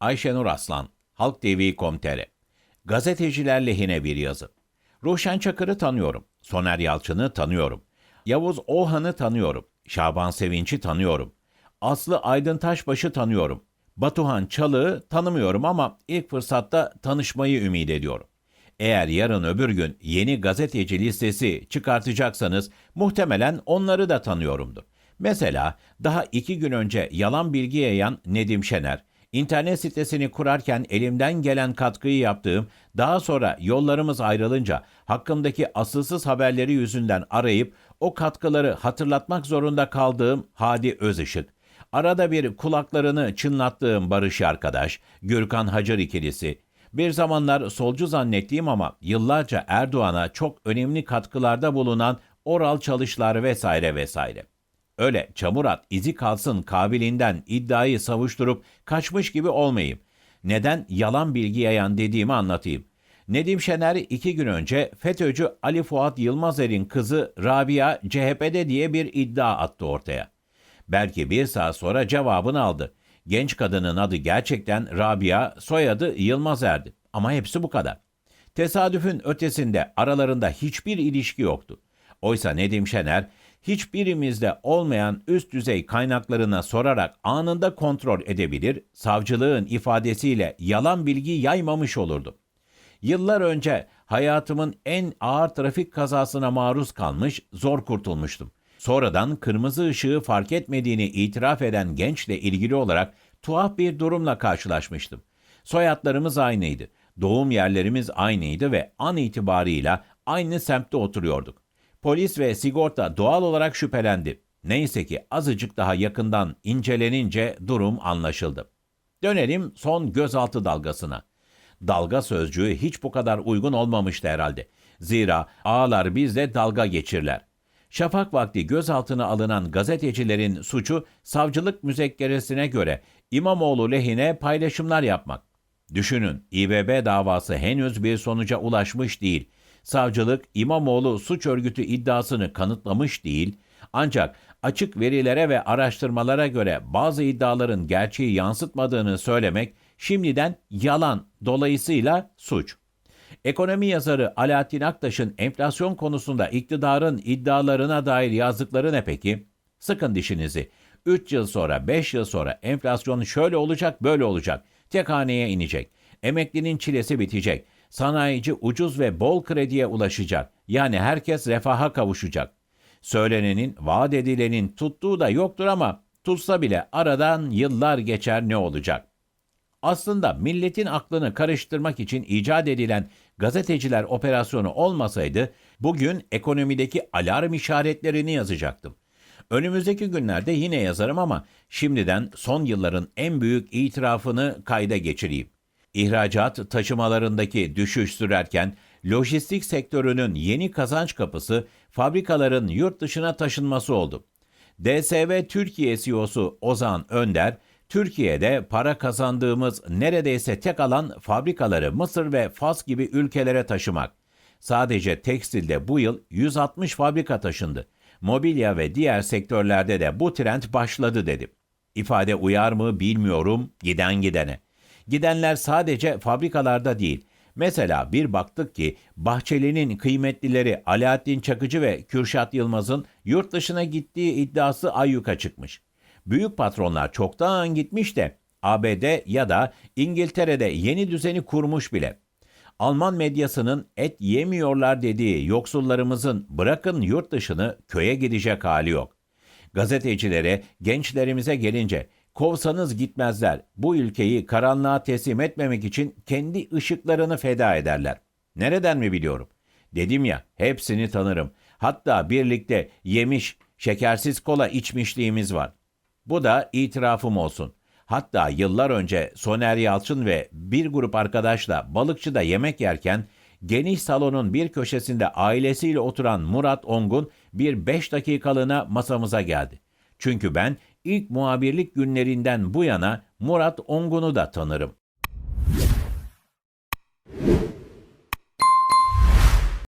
Ayşenur Aslan, Halk TV.com.tr Gazeteciler lehine bir yazı. Ruşen Çakır'ı tanıyorum. Soner Yalçın'ı tanıyorum. Yavuz Ohan'ı tanıyorum. Şaban Sevinç'i tanıyorum. Aslı Aydın Taşbaş'ı tanıyorum. Batuhan Çalık'ı tanımıyorum ama ilk fırsatta tanışmayı ümit ediyorum. Eğer yarın öbür gün yeni gazeteci listesi çıkartacaksanız muhtemelen onları da tanıyorumdur. Mesela daha iki gün önce yalan bilgi yayan Nedim Şener, internet sitesini kurarken elimden gelen katkıyı yaptığım, daha sonra yollarımız ayrılınca hakkımdaki asılsız haberleri yüzünden arayıp o katkıları hatırlatmak zorunda kaldığım Hadi Özışık, arada bir kulaklarını çınlattığım Barış Arkadaş, Gürkan Hacer ikilisi, bir zamanlar solcu zannettiğim ama yıllarca Erdoğan'a çok önemli katkılarda bulunan Oral Çalışlar vesaire vesaire. Öyle çamur at izi kalsın kabiliğinden iddiayı savuşturup kaçmış gibi olmayayım. Neden yalan bilgi yayan dediğimi anlatayım. Nedim Şener iki gün önce FETÖ'cü Ali Fuat Yılmazer'in kızı Rabia CHP'de diye bir iddia attı ortaya. Belki bir saat sonra cevabını aldı. Genç kadının adı gerçekten Rabia, soyadı Yılmazer'di. Ama hepsi bu kadar. Tesadüfün ötesinde aralarında hiçbir ilişki yoktu. Oysa Nedim Şener hiçbirimizde olmayan üst düzey kaynaklarına sorarak anında kontrol edebilir, savcılığın ifadesiyle yalan bilgi yaymamış olurdu. Yıllar önce hayatımın en ağır trafik kazasına maruz kalmış, zor kurtulmuştum. Sonradan kırmızı ışığı fark etmediğini itiraf eden gençle ilgili olarak tuhaf bir durumla karşılaşmıştım. Soyadlarımız aynıydı. Doğum yerlerimiz aynıydı ve an itibarıyla aynı semtte oturuyorduk. Polis ve sigorta doğal olarak şüphelendi. Neyse ki azıcık daha yakından incelenince durum anlaşıldı. Dönelim son gözaltı dalgasına. Dalga sözcüğü hiç bu kadar uygun olmamıştı herhalde. Zira ağlar bizde dalga geçirler. Şafak vakti gözaltına alınan gazetecilerin suçu savcılık müzekkeresine göre İmamoğlu lehine paylaşımlar yapmak. Düşünün İBB davası henüz bir sonuca ulaşmış değil. Savcılık İmamoğlu suç örgütü iddiasını kanıtlamış değil. Ancak açık verilere ve araştırmalara göre bazı iddiaların gerçeği yansıtmadığını söylemek şimdiden yalan dolayısıyla suç. Ekonomi yazarı Alaaddin Aktaş'ın enflasyon konusunda iktidarın iddialarına dair yazdıkları ne peki? Sıkın dişinizi. 3 yıl sonra, 5 yıl sonra enflasyon şöyle olacak, böyle olacak. Tek haneye inecek. Emeklinin çilesi bitecek. Sanayici ucuz ve bol krediye ulaşacak. Yani herkes refaha kavuşacak. Söylenenin, vaat edilenin tuttuğu da yoktur ama tutsa bile aradan yıllar geçer ne olacak? Aslında milletin aklını karıştırmak için icat edilen gazeteciler operasyonu olmasaydı bugün ekonomideki alarm işaretlerini yazacaktım. Önümüzdeki günlerde yine yazarım ama şimdiden son yılların en büyük itirafını kayda geçireyim. İhracat taşımalarındaki düşüş sürerken lojistik sektörünün yeni kazanç kapısı fabrikaların yurt dışına taşınması oldu. DSV Türkiye CEO'su Ozan Önder, Türkiye'de para kazandığımız neredeyse tek alan fabrikaları Mısır ve Fas gibi ülkelere taşımak. Sadece tekstilde bu yıl 160 fabrika taşındı. Mobilya ve diğer sektörlerde de bu trend başladı dedi. İfade uyar mı bilmiyorum giden gidene. Gidenler sadece fabrikalarda değil. Mesela bir baktık ki Bahçeli'nin kıymetlileri Alaaddin Çakıcı ve Kürşat Yılmaz'ın yurt dışına gittiği iddiası ayyuka çıkmış. Büyük patronlar çoktan gitmiş de ABD ya da İngiltere'de yeni düzeni kurmuş bile. Alman medyasının et yemiyorlar dediği yoksullarımızın bırakın yurt dışını köye gidecek hali yok. Gazetecilere, gençlerimize gelince kovsanız gitmezler. Bu ülkeyi karanlığa teslim etmemek için kendi ışıklarını feda ederler. Nereden mi biliyorum? Dedim ya hepsini tanırım. Hatta birlikte yemiş, şekersiz kola içmişliğimiz var. Bu da itirafım olsun. Hatta yıllar önce Soner Yalçın ve bir grup arkadaşla balıkçıda yemek yerken geniş salonun bir köşesinde ailesiyle oturan Murat Ongun bir beş dakikalığına masamıza geldi. Çünkü ben ilk muhabirlik günlerinden bu yana Murat Ongun'u da tanırım.